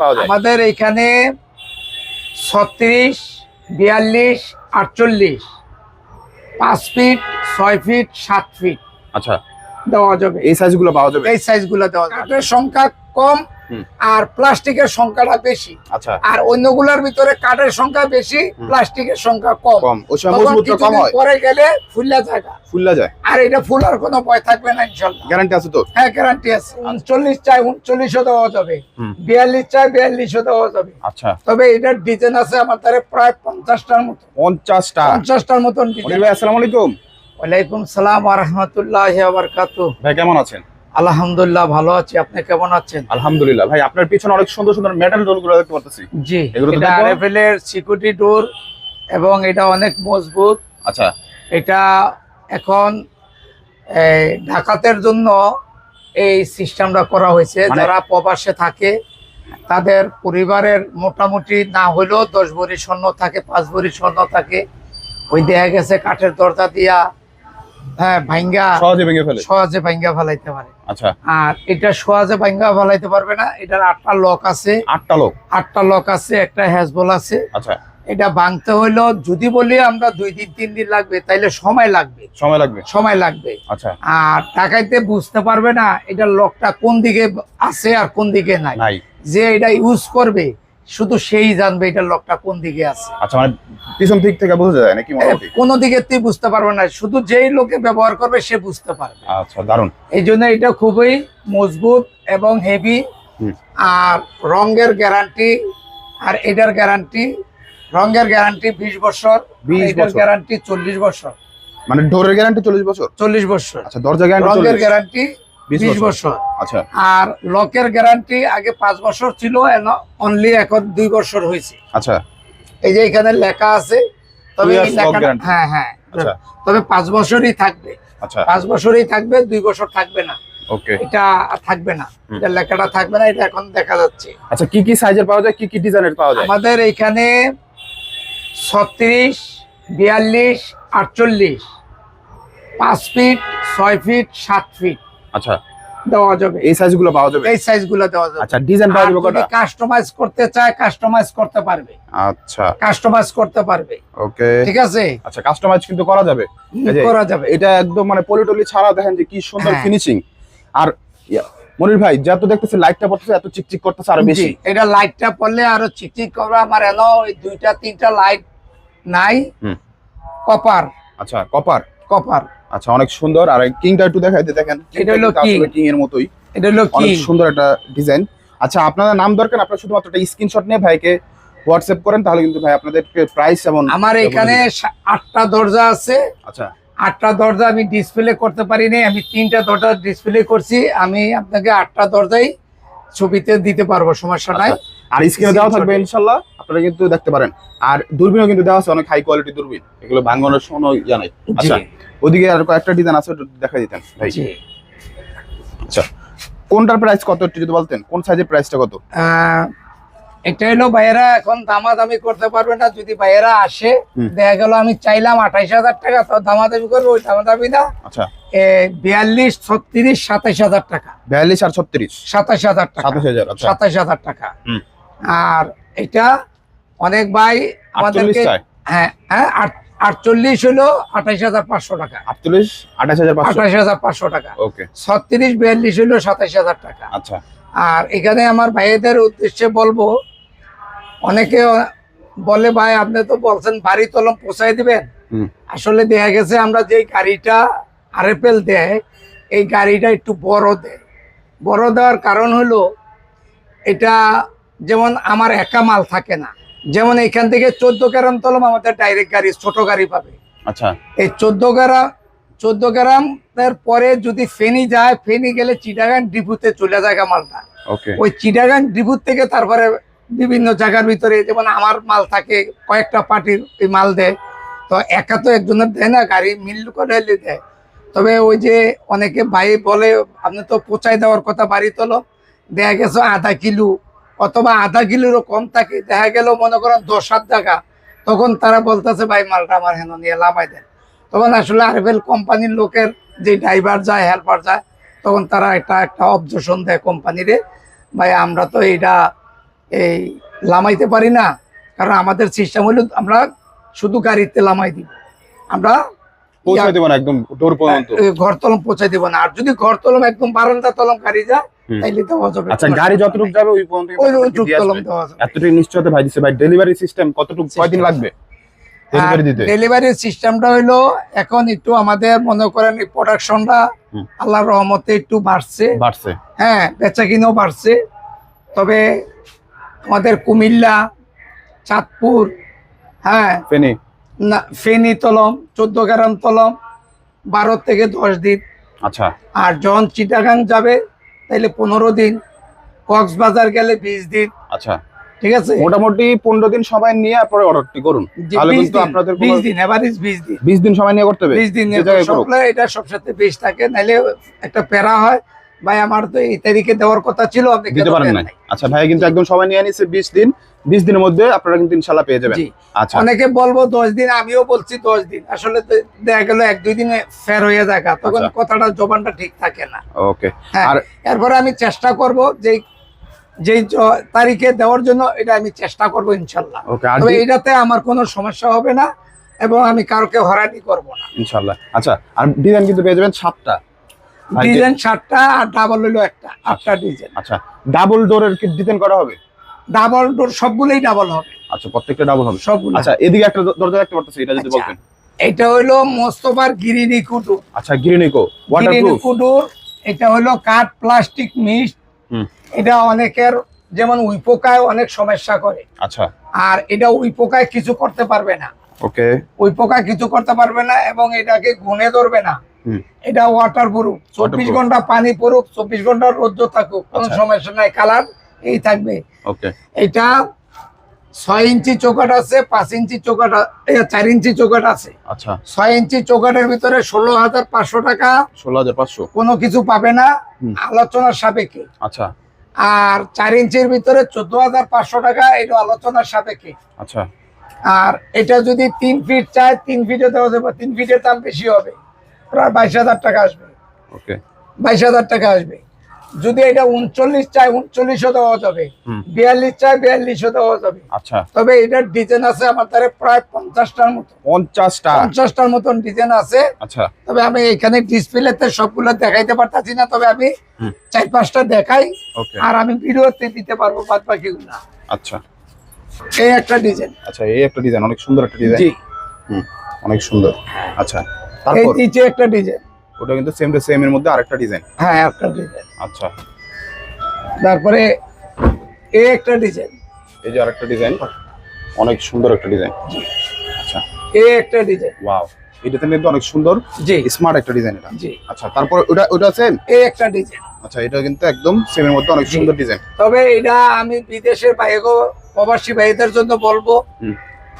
আমাদের এখানে ছত্রিশ বিয়াল্লিশ আটচল্লিশ। পাঁচ ফিট ছয় ফিট সাত ফিট আচ্ছা। দেওয়া যাবে। এই সাইজগুলো পাওয়া যাবে? এই সাইজগুলো দেওয়া যাবে। সংখ্যা কম। আর প্লাস্টিকের সংখ্যাটা বেশি। আচ্ছা। আর অন্যগুলোর ভিতরে কাঠের সংখ্যা বেশি প্লাস্টিকের সংখ্যা কম। কম। পরে গেলে ফুললা জায়গা। ফুললা যায়। আর এটা ফুলার কোনো ভয় থাকবে না ইনশাল্লাহ। গ্যারান্টি আছে তো? হ্যাঁ গ্যারান্টি আছে। উনচল্লিশ চাই উনচল্লিশও দেওয়া যাবে। বিয়াল্লিশ চাই বিয়াল্লিশও দেওয়া যাবে। আচ্ছা। তবে এটার ডিজাইন আছে আমার প্রায় পঞ্চাশটার মতো। পঞ্চাশটা? পঞ্চাশটার মতন আসসালামু আলাইকুম। ওয়ালাইকুম সালাম ভাই কেমন আছেন? আলহামদুলিল্লাহ ভালো আছি। আপনি কেমন আছেন? আলহামদুলিল্লাহ। ভাই আপনার পিছনে অনেক সুন্দর সুন্দর মেটাল রোলগুলো দেখতে পাচ্ছি। জি এটা। আরএফএল এর সিকিউরিটি ডোর এবং এটা অনেক মজবুত। আচ্ছা। এটা এখন এই, ডাকাতের জন্য এই সিস্টেমটা করা হয়েছে। মানে- যারা প্রবাসে থাকে তাদের পরিবারের মোটামুটি না হলেও দশ ভরি স্বর্ণ থাকে পাঁচ ভরি স্বর্ণ থাকে। ওই দেখা গেছে কাঠের দরজা দিয়া হ্যাঁ ভাঙ্গা সহজে ভেঙে ফেলে? সহজে ভাঙ্গা ফেলাইতে পারে। আচ্ছা। আর এটা সহজে ভাঙ্গা ফেলাইতে পারবে না এটার আটটা লক আছে। আটটা লোক? আটটা লক আছে একটা হ্যাজবল আছে। আচ্ছা। এটা ভাঙতে হইল যদি বলি আমরা দুই দিন তিন দিন লাগবে তাইলে সময় লাগবে। সময় লাগবে? সময় লাগবে। আচ্ছা। আর টাকাইতে বুঝতে পারবে না এটা লকটা কোন দিকে আছে আর কোন দিকে নাই। নাই। যে এটা ইউজ করবে শুধু সেই জানবে এটা লকটা কোন দিকে আছে। আচ্ছা মানে পিছন দিক থেকে বোঝা যায় নাকি মোটামুটি? কোনো দিকে তুই বুঝতে পারবে না শুধু যেই লোকে ব্যবহার করবে সে বুঝতে পারবে। আচ্ছা দারুণ এই জন্য এটা খুবই মজবুত এবং হেভি আর রঙের গ্যারান্টি আর এটার গ্যারান্টি রঙের গ্যারান্টি বিশ বছর 20 এটার বছর। গ্যারান্টি চল্লিশ বছর। মানে ডোরের গ্যারান্টি চল্লিশ বছর? চল্লিশ বছর। আচ্ছা দরজা গ্যারান্টি রঙের গ্যারান্টি বিশ বছর। আচ্ছা। আর লকের গ্যারান্টি আগে পাঁচ বছর ছিল অনলি এখন দুই বছর হয়েছে। আচ্ছা। এই যে এখানে লেখা আছে তবে। হ্যাঁ হ্যাঁ। আচ্ছা। তবে পাঁচ বছরই থাকবে। আচ্ছা। পাঁচ বছরই থাকবে দুই বছর থাকবে না। ওকে এটা থাকবে না। এটা লেখাটা থাকবে না এটা এখন দেখা যাচ্ছে। আচ্ছা কি কি সাইজের পাওয়া যায় কি কি ডিজাইনের পাওয়া যায়? আমাদের এখানে ছত্রিশ বিয়াল্লিশ আটচল্লিশ। পাঁচ ফিট ছয় ফিট সাত ফিট আচ্ছা। দেওয়া যাবে। এই সাইজগুলো পাওয়া যাবে? এই সাইজগুলো দেওয়া যাবে। আচ্ছা ডিজাইন পাওয়া যাবে কটা? কাস্টমাইজ করতে চায় কাস্টমাইজ করতে পারবে। আচ্ছা। কাস্টমাইজ করতে পারবে। ওকে। ঠিক আছে? আচ্ছা কাস্টমাইজ কিন্তু করা যাবে। করা যাবে। এটা একদম মানে পলিটলি ছাড়া দেখেন যে কি সুন্দর হ্যাঁ। ফিনিশিং আর ইয়া, মনির ভাই যত দেখতেছে লাইটটা পড়তেছে এত চিকচিক করতেছে আরও বেশি। এটা লাইটটা পড়লে আরও চিকচিক করবে আমার এন ওই দুইটা তিনটা লাইট নাই। কপার আচ্ছা কপার কপার আচ্ছা অনেক সুন্দর। আর কিংটা একটু দেখাইতে দেখেন এটা হলো। কিং। এর মতোই। এটা হলো কি। অনেক সুন্দর একটা ডিজাইন। আচ্ছা আপনাদের নাম দরকার আপনারা শুধুমাত্র একটা স্ক্রিনশট নিয়ে ভাইকে হোয়াটসঅ্যাপ করেন তাহলে কিন্তু ভাই আপনাদের প্রাইস এবং আমার এখানে আটটা দরজা আছে। আচ্ছা। আটটা দরজা আমি ডিসপ্লে করতে পারিনি আমি তিনটা দরজা ডিসপ্লে করছি। আমি আপনাকে আটটা দরজাই ছবিতে দিতে পারব সমস্যা নাই। আচ্ছা। আর স্ক্রিনে দেওয়া থাকবে ইনশাল্লাহ আপনারা কিন্তু দেখতে পারেন। আর দূরবীনও কিন্তু দেওয়া আছে অনেক হাই কোয়ালিটি দূরবীন। এগুলো ভাঙানোর সময় জানাই আচ্ছা ওদিকে আর কয়েকটা ডিজাইন আছে দেখা দিতেন ভাই। জি। আচ্ছা কোনটার প্রাইস কত একটু যদি বলতেন? কোন সাইজের প্রাইসটা কত? এটা হলো ভাইয়েরা এখন দামাদামি করতে পারবে না যদি ভাইয়েরা আসে দেখা গেল আমি চাইলাম আঠাইশ হাজার টাকা তো দামাদামি করব ওই দামাদামি না। আচ্ছা। বিয়াল্লিশ ছত্রিশ সাতাইশ হাজার টাকা। বিয়াল্লিশ আর ছত্রিশ? সাতাইশ হাজার টাকা। সাতাশ হাজার আচ্ছা। সাতাইশ হাজার টাকা। হুম। আর এটা অনেক ভাই আমাদেরকে হ্যাঁ হ্যাঁ আট- আটচল্লিশ হলো আঠাইশ হাজার পাঁচশো টাকা। আটচল্লিশ আঠাশ হাজার আঠাইশ হাজার পাঁচশো টাকা। ওকে। ছত্রিশ বিয়াল্লিশ হলো সাতাইশ হাজার টাকা। আচ্ছা। আর এখানে আমার ভাইদের উদ্দেশ্যে বলব অনেকে বলে ভাই আপনি তো বলছেন বাড়ি তলম পোষাই দিবেন? আসলে দেখা গেছে আমরা যে গাড়িটা আরএফএল দেয় এই গাড়িটা একটু বড় দেয়। বড় দেওয়ার কারণ হলো এটা যেমন আমার একা মাল থাকে না যেমন এখান থেকে চোদ্দ গ্রাম তলম আমাদের ডাইরেক্ট গাড়ি ছোট গাড়ি পাবে। আচ্ছা। এই চোদ্দ গ্রাম চোদ্দ গ্রামের পরে যদি ফেনি যায় ফেনি গেলে চিটাগাং ডিপুতে চলে যায় মালটা। ওকে ওই চিটাগাং ডিপুর থেকে তারপরে বিভিন্ন জায়গার ভিতরে যেমন আমার মাল থাকে কয়েকটা পার্টির এই মাল দেয়। তো একা তো একজনের দেয় না গাড়ি মিল করে হলে দেয়। তবে ওই যে অনেকে ভাই বলে আপনি তো পচাই দেওয়ার কথা বাড়ি তোলো দেখা গেছে আধা কিলো অথবা আধা কিলোরও কম থাকে দেখা গেল মনে করেন দশ সাত টাকা তখন তারা বলতেছে ভাই মালটা আমার হেন নিয়ে লাভাই দেন। তখন আসলে আরএফএল কোম্পানির লোকের যে ড্রাইভার যায় হেল্পার যায় তখন তারা একটা একটা অবজেশন দেয় কোম্পানিরে ভাই আমরা তো এটা এই লামাইতে পারি না কারণ আমাদের সিস্টেম হলো আমরা শুধু গাড়িতে লামাই দিব। আমরা দেবো না একদম এ, ঘর তলম পৌঁছাই দিব না। আর যদি ঘর তলম একদম বারান্দা তলম গাড়ি যায়। তাইলে দেওয়া যাবে আচ্ছা গাড়ি যতটুকু যাবে ওই পর্যন্ত ওই। দেওয়া যাবে। এতটুকু নিশ্চয়তা ভাই দিছে ভাই ডেলিভারি সিস্টেম কতটুকু কয়দিন লাগবে? ডেলিভারি দিতে। ডেলিভারি সিস্টেমটা এখন একটু আমাদের মনে করেন প্রোডাকশনটা। আল্লাহর রহমতে একটু বাড়ছে। বাড়ছে। হ্যাঁ বেচা কিনাও বাড়ছে। তবে আমাদের কুমিল্লা চাঁদপুর হ্যাঁ ফেনি। না ফেনী তলম চোদ্দ গ্রাম তলম বারো থেকে দশ দিন। আচ্ছা। আর যখন চিটাগাং যাবে তাহলে পনেরো দিন কক্সবাজার গেলে বিশ দিন। আচ্ছা। ঠিক আছে? মোটামুটি পনেরো দিন সময় নিয়ে আপনার অর্ডারটি করুন। বিশ তাহলে কিন্তু দিন, আপনাদের 20 দিন এভারেজ বিশ দিন। বিশ দিন সময় নিয়ে করতে হবে? বিশ দিন এটা সবসাথে বিশ থাকে নাহলে একটা প্যারা হয় ভাই আমার তো এই তারিখে দেওয়ার কথা ছিল আপনি দিতে পারেন না আচ্ছা ভাই কিন্তু একদম সময় নিয়ে নিছে বিশ দিন। বিশ দিনের মধ্যে আপনারা কিন্তু ইনশাল্লাহ পেয়ে যাবেন। আচ্ছা। অনেকে বলব দশ দিন আমিও বলছি দশ দিন। আসলে তো দেখা গেল এক দুই দিনে ফের হয়ে যায় তখন আচ্ছা। কথাটা জবানটা ঠিক থাকে না। ওকে। হ্যাঁ আর এরপরে আমি চেষ্টা করব যে যেই তারিখে দেওয়ার জন্য এটা আমি চেষ্টা করব ইনশাল্লাহ। ওকে আর তবে এটাতে আমার কোনো সমস্যা হবে না এবং আমি কারোকে হরানি করব না। ইনশাল্লাহ। আচ্ছা আর ডিজাইন কিন্তু পেয়ে যাবেন সাতটা। ডিজাইন সাতটা আর ডাবল হইল একটা আটটা ডিজাইন আচ্ছা ডাবল ডোরের কি ডিজাইন করা হবে? ডাবল ডোর সবগুলোই ডাবল হবে। আচ্ছা প্রত্যেকটা ডাবল হবে। সবগুলো। আচ্ছা এদিকে একটা দরজা দেখতে পারতেছি এটা যদি আচ্ছা। বলতেন। এটা হইল মোস্তফার গিরিনি কুটু আচ্ছা গ্রিনিকো গিরিনি ওয়াটারপ্রুফ কুটুর এটা হলো কাঠ প্লাস্টিক মিক্স এটা অনেকের যেমন উইপোকায় অনেক সমস্যা করে। আচ্ছা। আর এটা উইপোকায় কিছু করতে পারবে না। ওকে ওই পোকা কিছু করতে পারবে না এবং এটাকে গুনে ধরবে না। এটা ওয়াটার প্রুফ চব্বিশ ঘণ্টা পানি প্রুফ চব্বিশ ঘণ্টা রোদ্র থাকুক কোনো আচ্ছা। সমস্যা নাই কালার এই থাকবে। ওকে এটা ছয় ইঞ্চি চৌকাট আছে পাঁচ ইঞ্চি চৌকাট চার ইঞ্চি চৌকাট আছে। আচ্ছা। ছয় ইঞ্চি চৌকাটের ভিতরে ষোলো হাজার পাঁচশো টাকা ষোলো হাজার পাঁচশো। কোনো কিছু পাবে না আলোচনার সাপেক্ষে। আচ্ছা। আর চার ইঞ্চির ভিতরে চোদ্দ হাজার পাঁচশো টাকা এটা আলোচনার সাপেক্ষে। আচ্ছা। আর এটা যদি তিন ফিট চায় তিন ফিটে দেওয়া যাবে তিন ফিটের দাম বেশি হবে। প্রায় বাইশ হাজার টাকা আসবে। ওকে। বাইশ হাজার টাকা আসবে। যদি এটা উনচল্লিশ চায় উনচল্লিশও দেওয়া যাবে। বিয়াল্লিশ চায় বিয়াল্লিশও দেওয়া যাবে। আচ্ছা। তবে এটার ডিজাইন আছে আমার তারে প্রায় পঞ্চাশটার মতো। পঞ্চাশটা? পঞ্চাশটার মতন ডিজাইন আছে। আচ্ছা। তবে আমি এখানে ডিসপ্লেতে সবগুলো দেখাইতে পারতাছি না তবে আমি। চার পাঁচটা দেখাই। ওকে। আর আমি ভিডিওতে দিতে পারব বাদ বাকিগুলো আচ্ছা। এই একটা ডিজাইন। আচ্ছা এই একটা ডিজাইন অনেক সুন্দর একটা ডিজাইন। জি। হুম অনেক সুন্দর। আচ্ছা। এই নিচে একটা ডিজাইন ওটা কিন্তু সেম টু সেম এর মধ্যে আরেকটা ডিজাইন হ্যাঁ একটা ডিজাইন আচ্ছা। তারপরে এই একটা ডিজাইন এই যে আরেকটা ডিজাইন অনেক সুন্দর একটা ডিজাইন আচ্ছা। এই একটা ডিজাইন ওয়াও এটাতে কিন্তু অনেক সুন্দর জি। স্মার্ট একটা ডিজাইন এটা। জি। আচ্ছা তারপর ওটা ওটা সেম এই একটা ডিজাইন আচ্ছা এটা কিন্তু একদম সেমের মধ্যে অনেক সুন্দর ডিজাইন তবে এটা আমি বিদেশের বাইরে প্রবাসী ভাইদের জন্য বলব।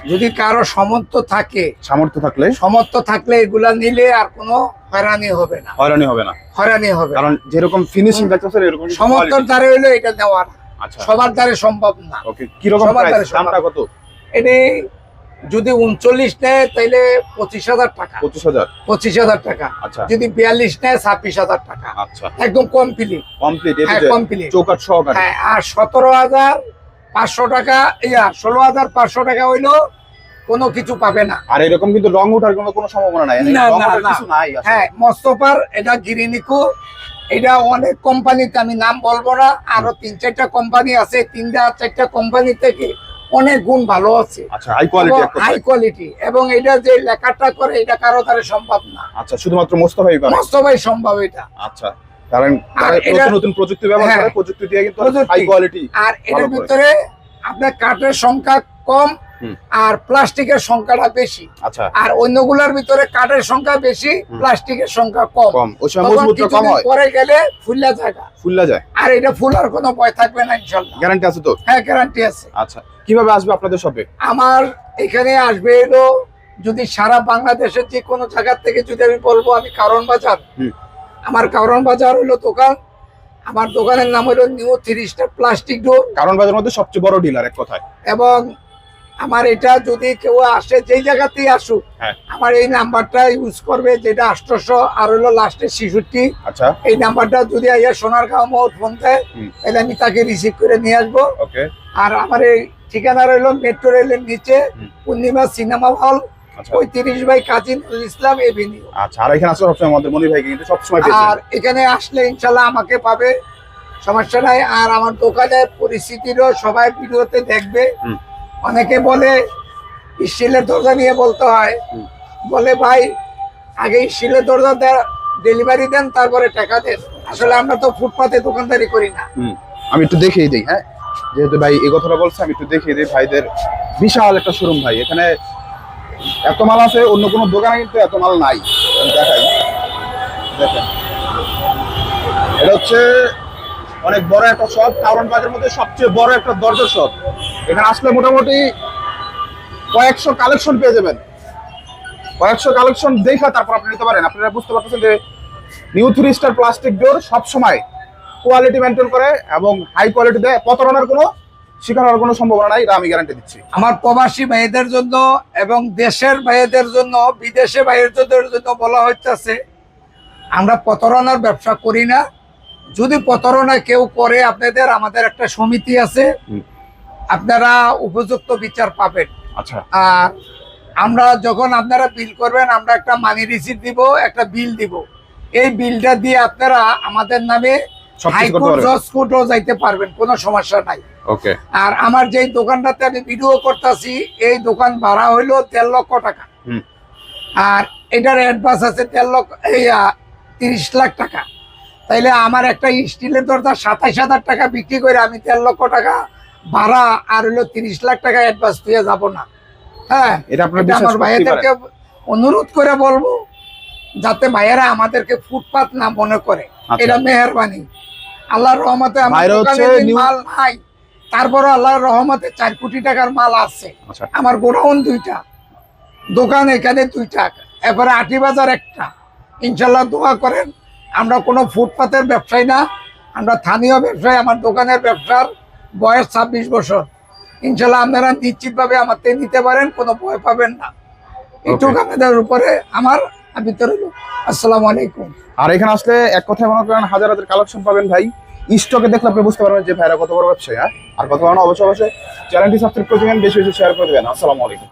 যদি কারও সমর্থ থাকে সামর্থ্য থাকলে? সমর্থ থাকলে এগুলা নিলে আর কোনো হয়রানি হবে না। হয়রানি হবে না। হয়রানি হবে। কারণ যেরকম ফিনিশিং দেখতেছেন এরকম সমর্থর দ্বারে হইল এটা নেওয়ার। আচ্ছা। সবার দ্বারে সম্ভব না। ওকে কি রকম প্রাইস দামটা কত? এটি যদি উনচল্লিশ নেয় তাহলে পঁচিশ হাজার টাকা। পঁচিশ হাজার? পঁচিশ হাজার টাকা। আচ্ছা। যদি বিয়াল্লিশ নেয় ছাব্বিশ হাজার টাকা। আচ্ছা। একদম কমপ্লিট কমপ্লিট কমপ্লিট চৌকাট সহকারে। হ্যাঁ আর সতেরো হাজার পাঁচশো টাকা ইয়া ষোলো হাজার পাঁচশো টাকা হইল কোনো কিছু পাবে না। আর এরকম কিন্তু রং ওঠার কোনো কোনো সম্ভাবনা নাই। হ্যাঁ মস্তফার এটা গিরিনিকু এটা অনেক কোম্পানিতে আমি নাম বলব না আরও তিন চারটা কোম্পানি আছে তিনটা চারটা কোম্পানি থেকে অনেক গুণ ভালো আছে। আচ্ছা হাই কোয়ালিটি হাই কোয়ালিটি এবং এটা যে লেখাটা করে এটা কারও দ্বারা সম্ভব না। আচ্ছা শুধুমাত্র মোস্তফাই মস্তফাই সম্ভব এটা। আচ্ছা। কারণ আর তারা এটা- নতুন নতুন প্রযুক্তি ব্যবহার হ্যাঁ। করে প্রযুক্তি দিয়ে কিন্তু হাই কোয়ালিটি আর এটার ভিতরে আপনার কাঠের সংখ্যা কম আর প্লাস্টিকের সংখ্যাটা বেশি। আচ্ছা। আর অন্যগুলোর ভিতরে কাঠের সংখ্যা বেশি প্লাস্টিকের সংখ্যা কম। কম। ওই সময় মজবুতটা কম হয়। পরে গেলে ফুললা ফুললা যায়। আর এটা ফুলার কোনো ভয় থাকবে না গ্যারান্টি আছে তো? হ্যাঁ গ্যারান্টি আছে। আচ্ছা। কীভাবে আসবে আপনাদের শপে আমার এখানে আসবে এলো যদি সারা বাংলাদেশের যে কোনো জায়গার থেকে যদি আমি বলব আমি কারণ বাজার। আমার কারণ বাজার হলো দোকান। আমার দোকানের নাম হলো new three star plastic door. কারণ বাজারের মধ্যে সবচেয়ে বড় ডিলার এক কথায়। এবং আমার এটা যদি কেউ আসে যেই জায়গাতেই আসুক হ্যাঁ। আমার এই নাম্বারটা ইউজ করবে যেটা আষ্টশো আর হলো লাস্টে ছেষট্টি। আচ্ছা। এই নাম্বারটা যদি আইয়া সোনার গাঁও মোড় ফোন দেয় তাহলে আমি তাকে রিসিভ করে নিয়ে আসব। ওকে আর আমার এই ঠিকানা রইল মেট্রো রেলের নিচে পূর্ণিমা সিনেমা হল আচ্ছা। পঁয়ত্রিশ বাই কাজী নজরুল ইসলাম এভিনিউ আচ্ছা আর এখানে আসলে সবসময় আমাদের মনির ভাইকে কিন্তু সবসময় আর এখানে আসলে ইনশাল্লাহ আমাকে পাবে সমস্যা নাই। আর আমার দোকানের পরিস্থিতিরও সবাই ভিডিওতে দেখবে। অনেকে বলে স্টিলের দরজা নিয়ে বলতে হয়। বলে ভাই আগে স্টিলের দরজা ডেলিভারি দেন তারপরে টাকা দেন। আসলে আমরা তো ফুটপাতে দোকানদারি করি না। আমি একটু দেখিয়ে দিই হ্যাঁ? যেহেতু ভাই এই কথাটা বলছে আমি একটু দেখিয়ে দিই ভাইদের বিশাল একটা শোরুম ভাই। এখানে এত মাল আছে, অন্য কোনো দোকানে কিন্তু এত মাল নাই। দেখাই। দেখেন। এটা হচ্ছে অনেক বড় একটা শপ কারণ বাজারের মধ্যে সবচেয়ে বড় একটা দরজার শপ এখানে আসলে মোটামুটি কয়েকশো কালেকশন পেয়ে যাবেন। কয়েকশো কালেকশন দেখা তারপর আপনি নিতে পারেন। আপনারা বুঝতে পারতেছেন যে new three star plastic door সবসময় কোয়ালিটি মেনটেন করে এবং হাই কোয়ালিটি দেয়। প্রতারণার কোনো হওয়ার কোনো সম্ভাবনা নাই আমি গ্যারান্টি দিচ্ছি। আমার প্রবাসী ভাইদের জন্য এবং দেশের ভাইদের জন্য বিদেশে ভাইদের জন্য বলা হচ্ছে আমরা প্রতারণার ব্যবসা করি না। যদি প্রতারণা কেউ করে আপনাদের আমাদের একটা সমিতি আছে আপনারা উপযুক্ত বিচার পাবেন। আচ্ছা। আর আমরা যখন আপনারা বিল করবেন আমরা একটা মানি রিসিট দিব একটা বিল দিব। এই বিলটা দিয়ে আপনারা আমাদের নামে হাইকোর্ট জজ কোর্টও যাইতে পারবেন কোনো সমস্যা নাই। ওকে আর আমার যেই দোকানটাতে আমি ভিডিও করতেছি এই দোকান ভাড়া হইল দেড় লক্ষ টাকা। আর এটার অ্যাডভান্স আছে দেড় লক্ষ তিরিশ লাখ টাকা। তাইলে আমার একটা স্টিলের দরজা সাতাইশ হাজার টাকা বিক্রি করে আমি দেড় লক্ষ টাকা ভাড়া আর হইল তিরিশ লাখ টাকা অ্যাডভান্স পেয়ে যাব না। হ্যাঁ এটা আমার ভাইয়াদেরকে অনুরোধ করে বলব যাতে ভাইয়েরা আমাদেরকে ফুটপাত না মনে করে। আচ্ছা। এটা মেহরবানি। আল্লাহর রহমতে আমার যে মাল নাই তারপরে আল্লাহর রহমতে চার কোটি টাকার মাল আছে। আচ্ছা। আমার গোডাউন দুইটা দোকান এখানে দুইটা এরপরে আটি বাজার একটা। ইনশাল্লাহ দোয়া করেন আমরা কোনো ফুটপাতের ব্যবসায়ী না আমরা স্থানীয় ব্যবসায়ী আমার দোকানের ব্যবসার বয়স ছাব্বিশ বছর। ইনশাল্লাহ আপনারা নিশ্চিতভাবে আমার থেকে নিতে পারেন কোনো ভয় পাবেন না। একটু. আপনাদের উপরে আমার ভিতরে আসসালামু আলাইকুম। আর এখানে আসলে এক কথায় মনে করেন হাজার হাজার কালেকশন পাবেন ভাই। স্টকে দেখলে আপনি বুঝতে পারবেন যে ভাইরা কত বড় ব্যবসায়ী হ্যাঁ? আর কত বড় অবশ্যই অবশ্যই চ্যানেলটি সাবস্ক্রাইব করে দেবেন, বেশি বেশি শেয়ার করে দেবেন। আসসালামু আলাইকুম।